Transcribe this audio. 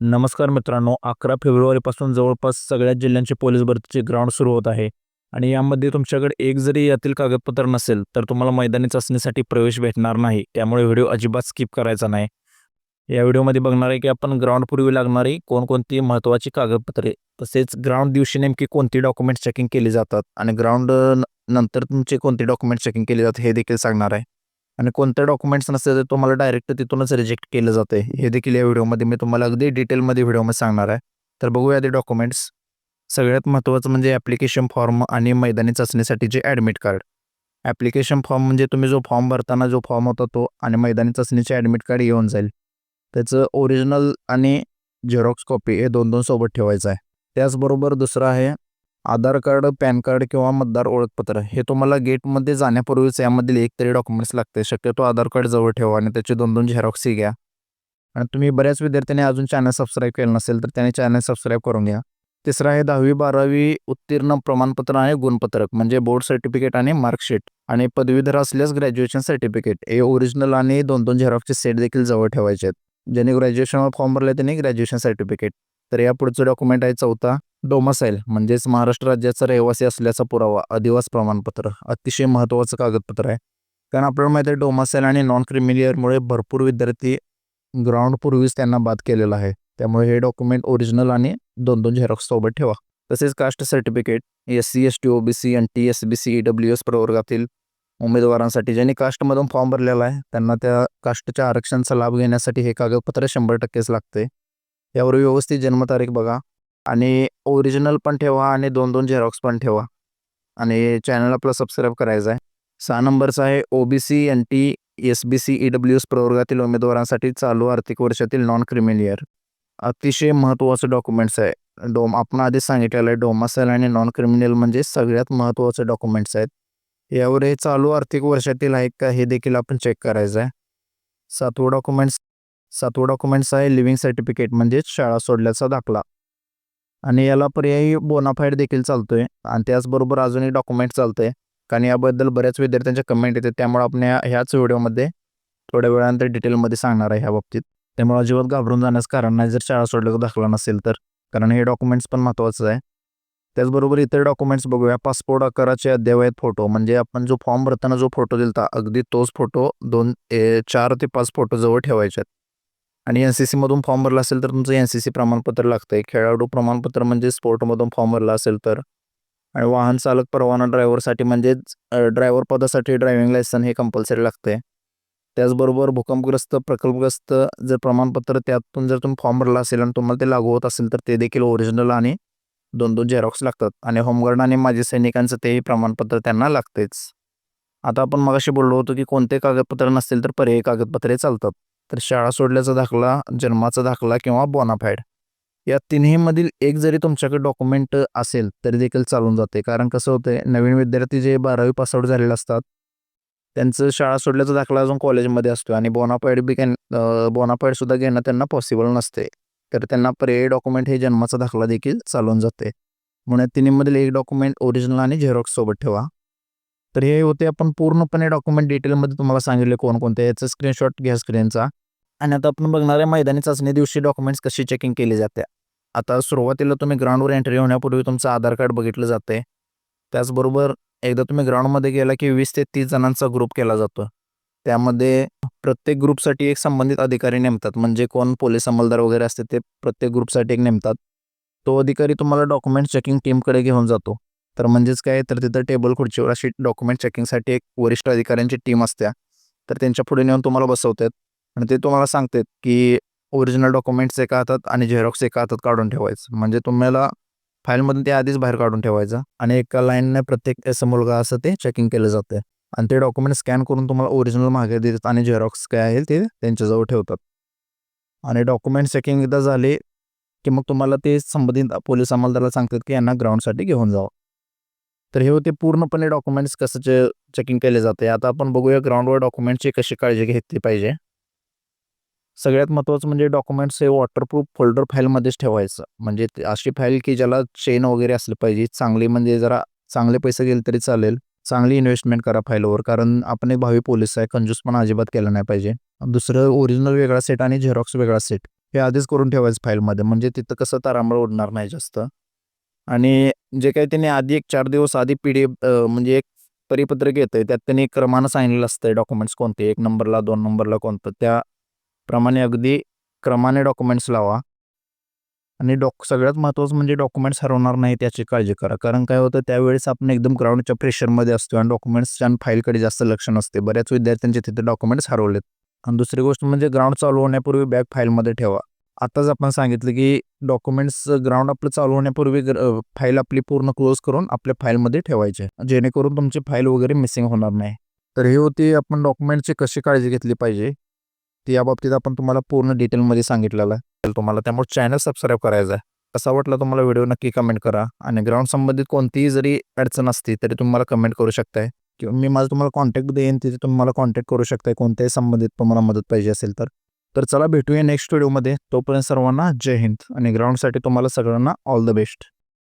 नमस्कार मित्रांनो अकरा फेब्रुवारीपासून जवळपास सगळ्याच जिल्ह्यांचे पोलीस भरतीचे ग्राउंड सुरू होत आहे. आणि यामध्ये तुमच्याकडे एक जरी यातील कागदपत्र नसेल तर तुम्हाला मैदानी चाचणीसाठी प्रवेश भेटणार नाही. त्यामुळे व्हिडिओ अजिबात स्किप करायचा नाही. या व्हिडिओमध्ये बघणार आहे की आपण ग्राउंडपूर्वी लागणारी कोणकोणती महत्त्वाची कागदपत्रे तसेच ग्राउंड दिवशी नेमकी कोणती डॉक्युमेंट चेकिंग केली जातात आणि ग्राउंड नंतर तुमचे कोणते डॉक्युमेंट चेकिंग केले जातात हे देखील सांगणार आहे. आणि कोणते डॉक्युमेंट्स नसते तर तुम्हाला डायरेक्ट तिथूनच रिजेक्ट केलं जाते हे देखील या व्हिडिओमध्ये मी तुम्हाला अगदी डिटेलमध्ये व्हिडिओमध्ये सांगणार आहे. तर बघूया ते डॉक्युमेंट्स. सगळ्यात महत्त्वाचं म्हणजे ॲप्लिकेशन फॉर्म आणि मैदानी चाचणीसाठीचे ॲडमिट कार्ड. ॲप्लिकेशन फॉर्म म्हणजे तुम्ही जो फॉर्म भरताना जो फॉर्म होता तो आणि मैदानी चाचणीचे ॲडमिट कार्ड येऊन जाईल. त्याचं ओरिजिनल आणि झेरॉक्स कॉपी हे दोन दोन सोबत ठेवायचं आहे. त्याचबरोबर दुसरं आहे आधार कार्ड पॅन कार्ड किंवा मतदार ओळखपत्र हे तुम्हाला गेटमध्ये जाण्यापूर्वीच यामधील एक तरी डॉक्युमेंट्स लागते शक्यतो आधार कार्ड जवळ ठेवा आणि त्याचे दोन दोन झेरॉक्सही घ्या. आणि तुम्ही बऱ्याच विद्यार्थ्यांनी अजून चॅनल सबस्क्राईब केलं नसेल तर त्याने चॅनल सबस्क्राईब करून घ्या. तिसरं आहे दहावी बारावी उत्तीर्ण प्रमाणपत्र आणि गुणपत्रक म्हणजे बोर्ड सर्टिफिकेट आणि मार्कशीट आणि पदवीधर असल्यास ग्रॅज्युएशन सर्टिफिकेट. हे ओरिजिनल आणि दोन दोन झेरॉक्सचे सेट देखील जवळ ठेवायचे आहेत. ज्यांनी ग्रॅज्युएशनवर फॉर्म भरले त्यांनी ग्रॅज्युएशन सर्टिफिकेट. तर या पुढचं डॉक्युमेंट आहे चौथा. डोमासाईल म्हणजेच महाराष्ट्र राज्याचा रहिवासी असल्याचा पुरावा अधिवास प्रमाणपत्र अतिशय महत्त्वाचं कागदपत्र आहे. कारण आपल्याला माहिती आहे डोमासाईल आणि नॉन क्रिमिलियरमुळे भरपूर विद्यार्थी ग्राउंडपूर्वीच त्यांना बाद केलेला आहे. त्यामुळे हे डॉक्युमेंट ओरिजिनल आणि दोन दोन झेरॉक्स सोबत ठेवा. तसेच caste certificate S C S T O B C N T S B C E W S प्रवर्गातील उमेदवारांसाठी ज्यांनी कास्टमधून फॉर्म भरलेला आहे त्यांना त्या कास्टच्या आरक्षणाचा लाभ घेण्यासाठी हे कागदपत्र शंभर टक्केच लागते यावर व्यवस्थित जन्मतारीख बघा. आणि ओरिजिनल पण ठेवा आणि दोन दोन झेरॉक्स पण ठेवा. आणि चॅनल आपला सबस्क्राईब करायचा आहे. सहा नंबरचा आहे O B C N T S B C E W S प्रवर्गातील उमेदवारांसाठी चालू आर्थिक वर्षातील नॉन क्रिमिलियर अतिशय महत्त्वाचं डॉक्युमेंट्स आहे. डोम आपण आधीच सांगितलेलं आहे डोमासेल आणि नॉन क्रिमिनल म्हणजे सगळ्यात महत्त्वाचे डॉक्युमेंट्स आहेत. यावर हे चालू आर्थिक वर्षातील आहेत का हे देखील आपण चेक करायचं आहे. सातवं डॉक्युमेंट्स सातवं डॉक्युमेंट्स आहे लिव्हिंग सर्टिफिकेट म्हणजेच शाळा सोडल्याचा दाखला. आणि याला पर्यायी बोनाफाईड देखील चालतोय. आणि त्याचबरोबर अजूनही डॉक्युमेंट चालतंय. कारण याबद्दल बऱ्याच विद्यार्थ्यांच्या कमेंट येते त्यामुळे आपण ह्याच व्हिडिओमध्ये थोड्या वेळानंतर डिटेलमध्ये सांगणार आहे ह्या बाबतीत. त्यामुळे अजिबात घाबरून जाण्यास कारण नाही. जर शाळा सोडलं दाखला नसेल तर. कारण हे डॉक्युमेंट्स पण महत्त्वाचं आहे. त्याचबरोबर इतर डॉक्युमेंट्स बघूया. पासपोर्ट आकाराचे अद्ययावत फोटो म्हणजे आपण जो फॉर्म भरताना जो फोटो दिलता अगदी तोच फोटो दोन ए, चार ते पाच फोटो जवळ ठेवायचे आहेत आणि एन सी सीमधून फॉर्म भरला असेल तर तुमचं एन सी सी प्रमाणपत्र लागतं आहे खेळाडू प्रमाणपत्र म्हणजे स्पोर्टमधून फॉर्म भरला असेल तर. आणि वाहन चालक परवाना ड्रायव्हरसाठी म्हणजेच ड्रायव्हर पदासाठी ड्रायव्हिंग लायसन हे कंपल्सरी लागतं आहे त्याचबरोबर भूकंपग्रस्त प्रकल्पग्रस्त जर प्रमाणपत्र त्यातून जर तुम्ही फॉर्म भरला असेल आणि तुम्हाला ते लागू होत असेल तर ते देखील ओरिजिनल आणि दोन दोन झेरॉक्स लागतात. आणि होमगार्ड आणि माजी सैनिकांचं तेही प्रमाणपत्र त्यांना लागतेच आता आपण मगाशी बोललो होतो की कोणते कागदपत्र नसतील तर पर्यायी कागदपत्रे चालतात. तर शाळा सोडल्याचा दाखला जन्माचा दाखला किंवा बोनाफाईड या तिन्हीमधील एक जरी तुमच्याकडे डॉक्युमेंट असेल तरी देखील चालून जाते. कारण कसं होतं नवीन विद्यार्थी जे बारावी पासआउट झालेले असतात त्यांचं शाळा सोडल्याचा दाखला अजून कॉलेजमध्ये असतो आणि बोनाफाईड बी कॅन बोनाफाईडसुद्धा घेणं त्यांना पॉसिबल नसते. तर त्यांना पर्यायी डॉक्युमेंट हे जन्माचा दाखला देखील चालून जाते. म्हणून तिन्हीमधील एक डॉक्युमेंट ओरिजिनल आणि झेरॉक्स सोबत ठेवा. तर हे होते आपण पूर्णपणे डॉक्युमेंट डिटेलमध्ये तुम्हाला सांगितले कोणकोणते याचं स्क्रीनशॉट घ्या स्क्रीनचा आणि आता आपण बघणार आहे मैदानी चाचणी दिवशी डॉक्युमेंट्स कशी चेकिंग केली जाते. आता सुरुवातीला तुम्ही ग्राउंडवर एंट्री होण्यापूर्वी तुमचं आधार कार्ड बघितलं जाते त्याचबरोबर एकदा तुम्ही ग्राउंडमध्ये गेला की वीस ते तीस जणांचा ग्रुप केला जातो. त्यामध्ये प्रत्येक ग्रुपसाठी एक संबंधित अधिकारी नेमतात. म्हणजे कोण पोलीस अंमलदार वगैरे असते ते प्रत्येक ग्रुपसाठी एक नेमतात. तो अधिकारी तुम्हाला डॉक्युमेंट चेकिंग टीमकडे घेऊन जातो. तर म्हणजेच काय तर तिथं टेबल खुर्चीवर अशी डॉक्युमेंट चेकिंगसाठी एक वरिष्ठ अधिकाऱ्यांची टीम असत्या. तर त्यांच्या पुढे नेऊन तुम्हाला बसवतात आणि ते तुम्हाला सांगतात की ओरिजिनल डॉक्युमेंट्स एका हातात आणि झेरॉक्स एका हातात काढून ठेवायचं. म्हणजे तुम्हाला फाईलमधून ते आधीच बाहेर काढून ठेवायचं आणि एका लाईनने प्रत्येक असं मुलगा असं ते चेकिंग केलं जातं आणि ते डॉक्युमेंट स्कॅन करून तुम्हाला ओरिजिनल मागे देतात आणि झेरॉक्स काय आहे ते त्यांच्याजवळ ठेवतात. आणि डॉक्युमेंट चेकिंग एकदा झाले की मग तुम्हाला ते संबंधित पोलीस अंमलदाराला सांगतात की यांना ग्राउंडसाठी घेऊन जावं. तर हे होते पूर्णपणे डॉक्युमेंट्स कसं चे चेकिंग केले जाते. आता आपण बघूया ग्राउंडवर डॉक्युमेंटची कशी काळजी घेतली पाहिजे. सगळ्यात महत्त्वाचं म्हणजे डॉक्युमेंट्स हे वॉटरप्रूफ फोल्डर फाईलमध्येच ठेवायचं. म्हणजे ते अशी फाईल की ज्याला चेन वगैरे असली पाहिजे. चांगली म्हणजे जरा चांगले पैसे गेले तरी चालेल. चांगली इन्व्हेस्टमेंट करा फाईलवर कारण आपण एक भावी पोलीस आहे. कंजूस पण अजिबात केलं नाही पाहिजे. दुसरं ओरिजिनल वेगळा सेट आणि झेरॉक्स वेगळा सेट हे आधीच करून ठेवायचं फाईलमध्ये म्हणजे तिथं कसं तारांबळ उडणार नाही जास्त. आणि जे काही त्यांनी आधी एक चार दिवस आधी पी डी एफ म्हणजे एक परिपत्रक येतं त्यात त्यांनी क्रमानं सांगितलेलं असतं डॉक्युमेंट्स कोणते एक नंबरला दोन नंबरला कोणतं त्याप्रमाणे अगदी क्रमाने डॉक्युमेंट्स लावा. आणि डॉक सगळ्यात महत्त्वाचं म्हणजे डॉक्युमेंट्स हरवणार नाही त्याची काळजी करा. कारण काय होतं त्यावेळेस आपण एकदम ग्राउंडच्या प्रेशरमध्ये असतो आणि डॉक्युमेंट्सच्या आणि फाईलकडे जास्त लक्ष नसते बऱ्याच विद्यार्थ्यांचे तिथे डॉक्युमेंट्स हरवलेत. आणि दुसरी गोष्ट म्हणजे ग्राउंड चालू होण्यापूर्वी बॅग फाईलमध्ये ठेवा. आताच आपण सांगितलं की डॉक्युमेंट्स ग्राउंड आपलं चालू होण्यापूर्वी फाईल आपली पूर्ण क्लोज करून आपल्या फाईलमध्ये ठेवायचे. जेणेकरून तुमची फाईल वगैरे मिसिंग होणार नाही. तर हे होती आपण डॉक्युमेंटची कशी काळजी घेतली पाहिजे ती या बाबतीत आपण तुम्हाला पूर्ण डिटेलमध्ये सांगितलेलं आहे. तुम्हाला त्यामुळे चॅनल सबस्क्राईब करायचा आहे. कसा वाटला तुम्हाला व्हिडिओ नक्की कमेंट करा. आणि ग्राउंड संबंधित कोणतीही जरी अडचण असती तरी तुम्हाला कमेंट करू शकताय. किंवा मी माझं तुम्हाला कॉन्टॅक्ट देईन तिथे तुम्हाला कॉन्टॅक्ट करू शकताय. कोणत्याही संबंधित तुम्हाला मदत पाहिजे असेल तर. तर चला भेटूया नेक्स्ट व्हिडिओमध्ये तोपर्यंत सर्वांना जय हिंद आणि ग्राउंडसाठी तुम्हाला सगळ्यांना ऑल द बेस्ट